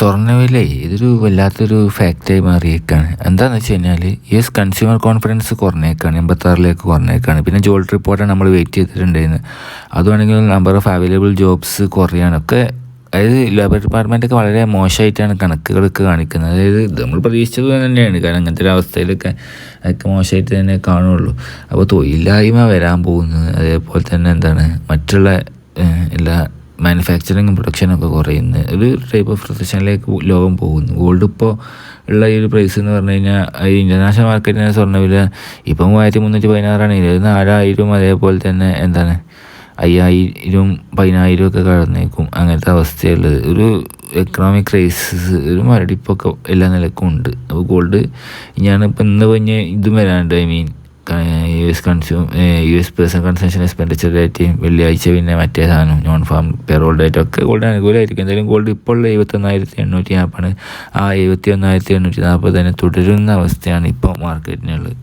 സ്വർണവിലേ ഇതൊരു വല്ലാത്തൊരു ഫാക്റ്റായി മാറിയേക്കാണ്. എന്താണെന്ന് വെച്ച് കഴിഞ്ഞാൽ യെസ് കൺസ്യൂമർ കോൺഫിഡൻസ് കുറഞ്ഞേക്കാണ് എൺപത്താറിലേക്ക് കുറഞ്ഞേക്കാണ്. പിന്നെ ജോൾ റിപ്പോർട്ടാണ് നമ്മൾ വെയിറ്റ് ചെയ്തിട്ടുണ്ടായിരുന്നത് അതുവാണെങ്കിൽ നമ്പർ ഓഫ് അവൈലബിൾ ജോബ്സ് കുറയാനൊക്കെ അതായത് ലേബർ ഡിപ്പാർട്ട്മെന്റൊക്കെ വളരെ മോശമായിട്ടാണ് കണക്കുകളൊക്കെ കാണിക്കുന്നത്. അതായത് നമ്മൾ പ്രതീക്ഷിച്ചത് തന്നെയാണ്. കാരണം അങ്ങനത്തെ ഒരു അവസ്ഥയിലൊക്കെ അതൊക്കെ മോശമായിട്ട് തന്നെ കാണുള്ളൂ. അപ്പോൾ തൊഴിലില്ലായ്മ വരാൻ പോകുന്നത് അതേപോലെ തന്നെ എന്താണ്? മറ്റുള്ള എല്ലാ മാനുഫാക്ചറിങ്ങും പ്രൊഡക്ഷനൊക്കെ കുറയുന്നു. ഒരു ടൈപ്പ് ഓഫ് പ്രൊഫഷനിലേക്ക് ലോകം പോകുന്നു. ഗോൾഡ് ഇപ്പോൾ ഉള്ള ഈ ഒരു പ്രൈസ് എന്ന് പറഞ്ഞു കഴിഞ്ഞാൽ ഈ ഇന്റർനാഷണൽ മാർക്കറ്റിന് സ്വർണവില ഇപ്പം മൂവായിരത്തി മുന്നൂറ്റി പതിനാറാണ് ഇത് നാലായിരം അതേപോലെ തന്നെ എന്താണ് അയ്യായിരം പതിനായിരം ഒക്കെ കടന്നേക്കും. അങ്ങനത്തെ അവസ്ഥയുള്ളത്. ഒരു എക്കണോമിക് ക്രൈസിസ് ഒരു മരടിപ്പൊക്കെ എല്ലാ നിലക്കും ഉണ്ട്. അപ്പോൾ ഗോൾഡ് ഞാനിപ്പോൾ ഇന്ന് കഴിഞ്ഞ് ഇതും വരാനുണ്ട് I mean U S consume U S person consumption expenditure ഡേറ്റയും വെള്ളിയാഴ്ച പിന്നെ മറ്റേ സാധനം നോൺ ഫാം പെറോൾ ഡേറ്റ ഒക്കെ ഗോൾഡ് അനുകൂലമായിരിക്കും എന്തായാലും ഗോൾഡ് ഇപ്പോൾ ഉള്ള എഴുപത്തൊന്നായിരത്തി എണ്ണൂറ്റി നാൽപ്പാണ് ആ എഴുപത്തി ഒന്നായിരത്തി എണ്ണൂറ്റി നാൽപ്പത് തന്നെ തുടരുന്ന അവസ്ഥയാണ് ഇപ്പോൾ മാർക്കറ്റിനുള്ളത്